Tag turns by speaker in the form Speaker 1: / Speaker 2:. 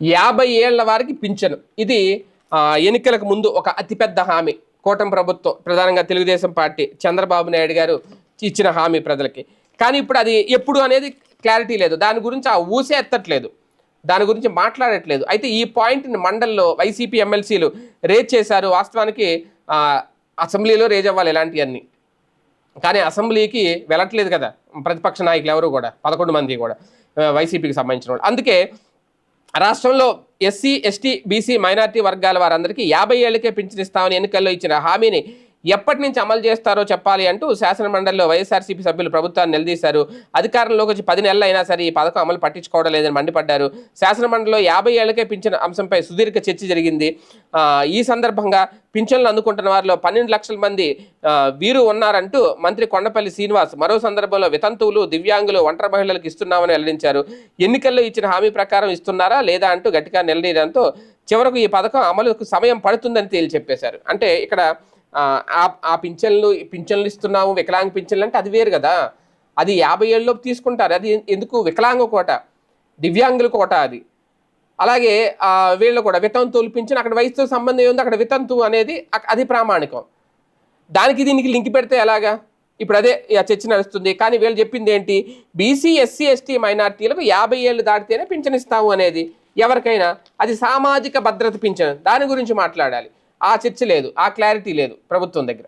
Speaker 1: యాభై ఏళ్ళ వారికి పింఛను. ఇది ఎన్నికలకు ముందు ఒక అతిపెద్ద హామీ. కూటమి ప్రభుత్వం ప్రధానంగా తెలుగుదేశం పార్టీ చంద్రబాబు నాయుడు గారు ఇచ్చిన హామీ ప్రజలకి. కానీ ఇప్పుడు అది ఎప్పుడు అనేది క్లారిటీ లేదు. దాని గురించి ఆ ఊసే ఎత్తట్లేదు. దాని గురించి మాట్లాడట్లేదు. అయితే ఈ పాయింట్ని మండల్లో వైసీపీ ఎమ్మెల్సీలు రేజ్ చేశారు. వాస్తవానికి అసెంబ్లీలో రేజ్ అవ్వాలి ఇలాంటివన్నీ. కానీ అసెంబ్లీకి వెళ్ళట్లేదు కదా. ప్రతిపక్ష నాయకులు ఎవరు కూడా? పదకొండు మంది కూడా వైసీపీకి సంబంధించిన వాళ్ళు. అందుకే రాష్ట్రంలో ఎస్సీ ఎస్టీ బీసీ మైనార్టీ వర్గాల వారందరికీ యాభై ఏళ్ళకే పింఛనిస్తామని ఎన్నికల్లో ఇచ్చిన హామీని ఎప్పటి నుంచి అమలు చేస్తారో చెప్పాలి అంటూ శాసనమండలిలో వైఎస్ఆర్సీపీ సభ్యులు ప్రభుత్వాన్ని నిలదీశారు. అధికారంలోకి వచ్చి పది నెలలు అయినా సరే ఈ పథకం అమలు పట్టించుకోవడం లేదని మండిపడ్డారు. శాసనమండలిలో యాభై ఏళ్ళకే పింఛన్ అంశంపై సుదీర్ఘ చర్చ జరిగింది. ఈ సందర్భంగా పింఛన్లు అందుకుంటున్న వారిలో పన్నెండు లక్షల మంది వీరు ఉన్నారంటూ మంత్రి కొండపల్లి శ్రీనివాస్ మరో సందర్భంలో వితంతువులు దివ్యాంగులు ఒంటరి మహిళలకు ఇస్తున్నామని వెల్లడించారు. ఎన్నికల్లో ఇచ్చిన హామీ ప్రకారం ఇస్తున్నారా లేదా అంటూ గట్టిగా నిలదీయడంతో చివరకు ఈ పథకం అమలుకు సమయం పడుతుందని తేల్చి చెప్పేశారు. అంటే ఇక్కడ ఆ, పింఛన్లు పింఛన్లు ఇస్తున్నాము వికలాంగ పింఛన్లు అంటే అది వేరు కదా. అది యాభై ఏళ్ళలోపు తీసుకుంటారు. అది ఎందుకు? వికలాంగ కోట దివ్యాంగుల కోట అది. అలాగే వీళ్ళు కూడా వితంతువులు పింఛన్ అక్కడ వయసుతో సంబంధం ఏముంది? అక్కడ వితంతు అనేది అది ప్రామాణికం. దానికి దీనికి లింక్ పెడితే ఎలాగా? ఇప్పుడు అదే చర్చ నడుస్తుంది. కానీ వీళ్ళు చెప్పింది ఏంటి? బీసీ ఎస్సీ ఎస్టీ మైనార్టీలకు యాభై ఏళ్ళు దాటితేనే పింఛన్ ఇస్తాము అనేది. ఎవరికైనా అది సామాజిక భద్రత పింఛన్. దాని గురించి మాట్లాడాలి. ఆ చర్చ లేదు ఆ క్లారిటీ లేదు ప్రభుత్వం దగ్గర.